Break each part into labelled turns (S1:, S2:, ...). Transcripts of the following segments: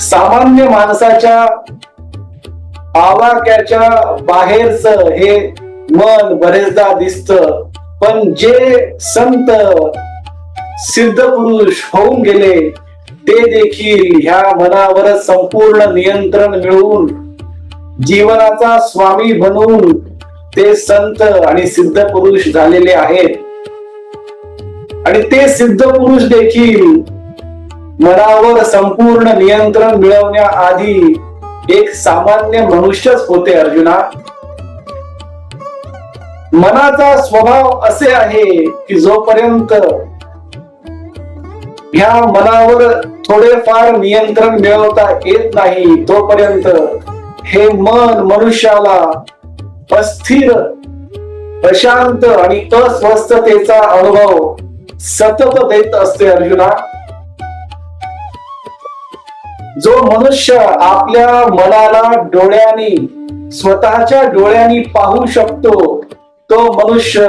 S1: सामान्य माणसाच्या आवाक्याच्या बाहेरच हे मन बरेचदा दिसत. पण जे संत सिद्ध पुरुष होऊन गेले ते देखील ह्या मनावर संपूर्ण नियंत्रण मिळवून जीवनाचा स्वामी बनवून ते संत आणि सिद्ध पुरुष झालेले आहेत. आणि ते सिद्ध पुरुष देखील मनावर संपूर्ण नियंत्रण मिळवण्याआधी एक सामान्य मनुष्यच होते अर्जुना. मनाचा स्वभाव असे आहे की जोपर्यंत ह्या मनावर थोडेफार नियंत्रण मिळवता येत नाही तोपर्यंत हे मन मनुष्याला अस्थिर अशांत आणि अस्वस्थतेचा अनुभव सतत देत असते अर्जुना. जो मनुष्य आपल्या मनाला डोळ्यांनी स्वतःच्या डोळ्यांनी पाहू शकतो तो मनुष्य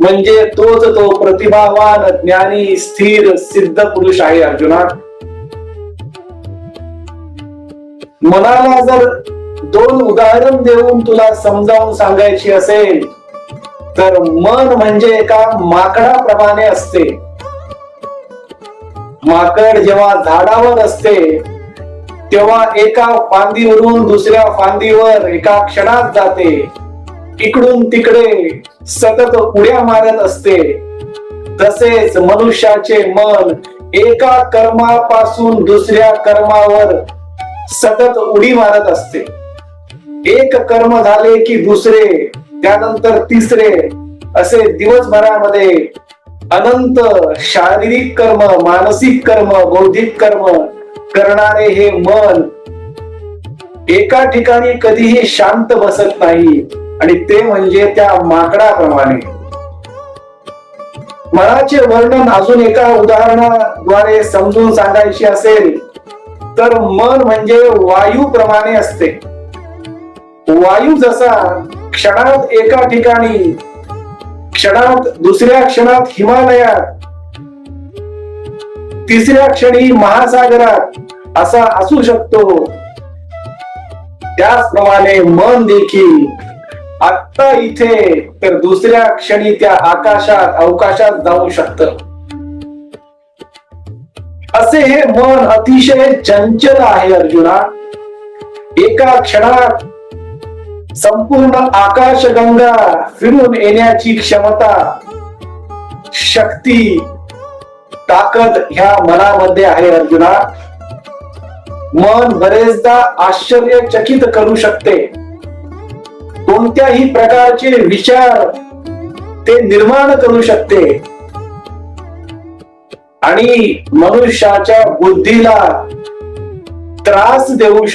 S1: म्हणजे तोच तो प्रतिभावान ज्ञानी स्थिर सिद्ध पुरुष आहे अर्जुना. मनाला जर दोन उदाहरण देऊन तुला समजावून सांगायची असेल तर मन म्हणजे एका माकडाप्रमाणे असते. माकड जेव्हा झाडावर असते तेव्हा एका फांदीवरून दुसऱ्या फांदीवर एका क्षणात जाते. इकडून तिकडे सतत उड्या मारत असते. तसेच मनुष्याचे मन एका कर्मापासून दुसऱ्या कर्मावर सतत उडी मारत असते. एक कर्म झाले की दुसरे त्यानंतर तिसरे असे दिवसभरामध्ये अनंत शारीरिक कर्म मानसिक कर्म बौद्धिक कर्म करणारे हे मन एका ठिकाणी कधीही शांत बसत नाही. आणि ते म्हणजे त्या माकडाप्रमाणे. मनाचे वर्णन अजून एका उदाहरणाद्वारे समजून सांगायचे असेल तर मन म्हणजे वायू प्रमाणे असते. वायू जसा क्षणात एका ठिकाणी क्षणात दुसऱ्या क्षणात हिमालयात तिसऱ्या क्षणी महासागरात असा असू शकतो. त्याचप्रमाणे मन देखील. आत्ता इथे तर दुसऱ्या क्षणी त्या आकाशात अवकाशात जाऊ शकत. असे हे मन अतिशय चंचल आहे अर्जुना. एका क्षणात संपूर्ण आकाशगंगा फिरून येण्याची क्षमता शक्ती ताकद ह्या मनामध्ये आहे अर्जुना. मन बरेचदा आश्चर्यचकित करू शकते. कोणत्याही प्रकारचे विचार ते निर्माण करू शकते. आणि मनुष्याच्या बुद्धीला त्रास देऊ शकते